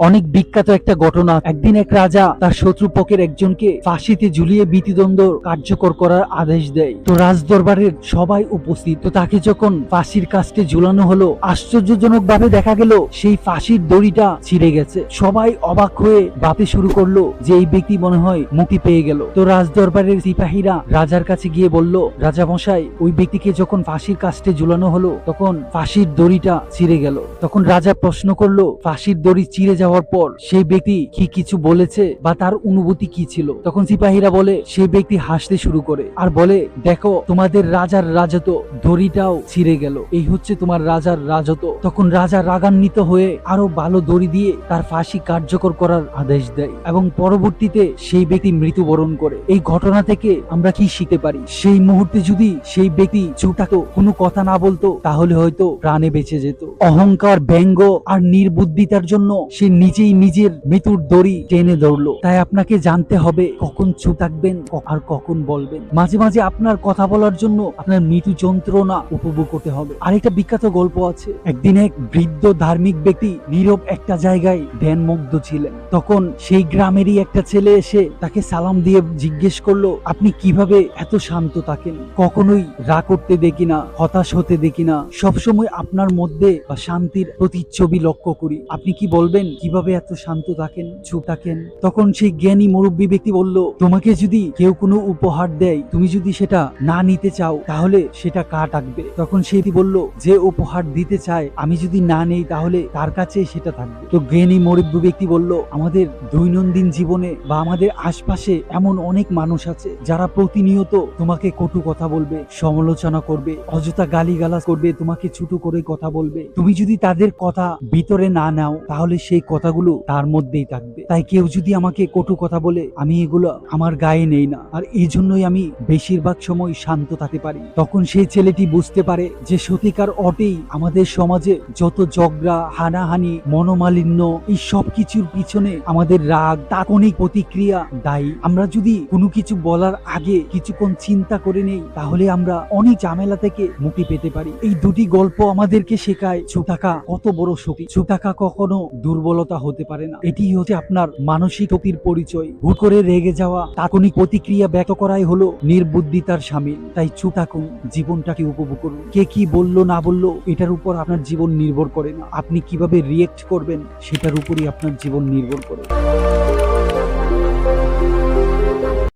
অনেক বিখ্যাত একটা ঘটনা। একদিন এক রাজা তার শত্রুপক্ষের একজনকে ফাঁসিতে ঝুলিয়ে বিতিদ্বন্দ্ব কার্যকর করার আদেশ দেয়। তো রাজ রাজদরবারের সবাই উপস্থিত। তো তাকে যখন ফাঁসির কাস্টে ঝুলানো হলো আশ্চর্যজনক ভাবে দেখা গেল সেই ফাঁসির দড়িটা ছিঁড়ে গেছে। সবাই অবাক হয়ে ভাবতে শুরু করল যে এই ব্যক্তি মনে হয় মুক্তি পেয়ে গেল। তো রাজদরবারের সিপাহীরা রাজার কাছে গিয়ে বলল রাজা মশাই ওই ব্যক্তিকে যখন ফাঁসির কাস্টে ঝুলানো হলো, তখন ফাঁসির দড়িটা ছিঁড়ে গেল। তখন রাজা প্রশ্ন করল, ফাঁসির দড়ি চিড়ে যাওয়ার পর সেই ব্যক্তি কি কিছু বলেছে বা তার অনুভূতি কি ছিল? তখন সিপাহীরা বলে, সেই ব্যক্তি হাসতে শুরু করে আর বলে, দেখো, তোমাদের রাজার রাজত্ব দড়িটাও ছিঁড়ে গেল। এই হচ্ছে তোমার রাজার রাজত্ব। তখন রাজা রাগান্বিত হয়ে আরও ভালো দড়ি দিয়ে তার ফাঁসি কার্যকর করার আদেশ দেয় এবং পরবর্তীতে সেই ব্যক্তি মৃত্যুবরণ করে। এই ঘটনা থেকে আমরা কি শিখতে পারি? সেই মুহূর্তে যদি সেই ব্যক্তি থাকতো কোনো কথা না বলতো, তাহলে হয়তো প্রাণে বেঁচে যেত। অহংকার, ব্যঙ্গ আর নির্বুদ্ধিতার জন্য সে নিজেই নিজের মৃত্যুর দড়ি টেনে ধরলো। তাই আপনাকে জানতে হবে কখন চুপ থাকবেন আর কখন বলবেন। মাঝে মাঝে আপনার কথা বলার জন্য আপনার মৃত্যু যন্ত্রণা উপভোগ করতে হবে। আরেকটা বিখ্যাত গল্প আছে। একদিন এক বৃদ্ধ ধার্মিক ব্যক্তি নীরব একটা জায়গায় ধ্যানমগ্ধ ছিলেন। তখন সেই গ্রামেরই একটা ছেলে এসে তাকে সালাম দিয়ে জিজ্ঞেস করল, আপনি কীভাবে এত শান্ত থাকেন? কখনোই রাগ করতে দেখি না, হতাশ হতে দেখি না। সবসময় আপনার মধ্যে বা শান্তির প্রতিচ্ছবি লক্ষ্য করি। আপনি কি বলবেন? কীভাবে এত শান্ত থাকেন, চুপ থাকেন? তখন সেই জ্ঞানী মুরব্বী ব্যক্তি বলল, তোমাকে যদি কেউ কোনো উপহার দেয়, তুমি যদি সেটা না নিতে চাও, তাহলে সেটা কার থাকবে? তখন সেটি বলল, যে উপহার দিতে চায়, আমি যদি না নেই, তাহলে তার কাছে সেটা থাকবে। তো জ্ঞানী মুরব্বী ব্যক্তি বলল, আমাদের দৈনন্দিন জীবনে বা আমাদের আশপাশে এমন অনেক মানুষ আছে, যারা প্রতিনিয়ত তোমাকে কটু কথা বলবে, সমালোচনা করবে, অযথা গালিগালাজ করবে, তোমাকে ছোট করে কথা বলবে। তুমি যদি তাদের কথা ভিতরে না নাও, তাহলে সেই কথাগুলো তার মধ্যেই থাকবে। তাই কেউ যদি আমাকে কটু কথা বলে, আমি এগুলো আমার গায়ে নেই না। আর এই জন্যই আমি বেশিরভাগ সময় শান্ত থাকতে পারি। তখন সেই ছেলেটি বুঝতে পারে যে সত্যিকার অটেই আমাদের সমাজে যত ঝগড়া, হানাহানি, মনোমালিন্য, এই সব কিছুর পিছনে আমাদের রাগ, তাৎক্ষণিক প্রতিক্রিয়া দায়ী। আমরা যদি কোনো কিছু বলার আগে কিছুক্ষণ চিন্তা করে নেই, তাহলে আমরা অনেক ঝামেলা থেকে মুক্তি পেতে পারি। এই দুটি গল্প আমাদেরকে শেখায় থাকা কত বড় শক্তি। থাকা কখনো দুর্বলতা হতে পারে না। এটি হচ্ছে আপনার মানসিক অতির পরিচয়। হুট করে রেগে যাওয়া, তাৎক্ষণিক প্রতিক্রিয়া ব্যক্ত করাই হলো নির্বুদ্ধিতার স্বামী তাই চুপ থাকুন, জীবনটাকে উপভোগ করুন। কে কি বলল, না বলল, এটার উপর আপনার জীবন নির্ভর করে না। আপনি কীভাবে রিয়েক্ট করবেন, সেটার উপরই আপনার জীবন নির্ভর করে।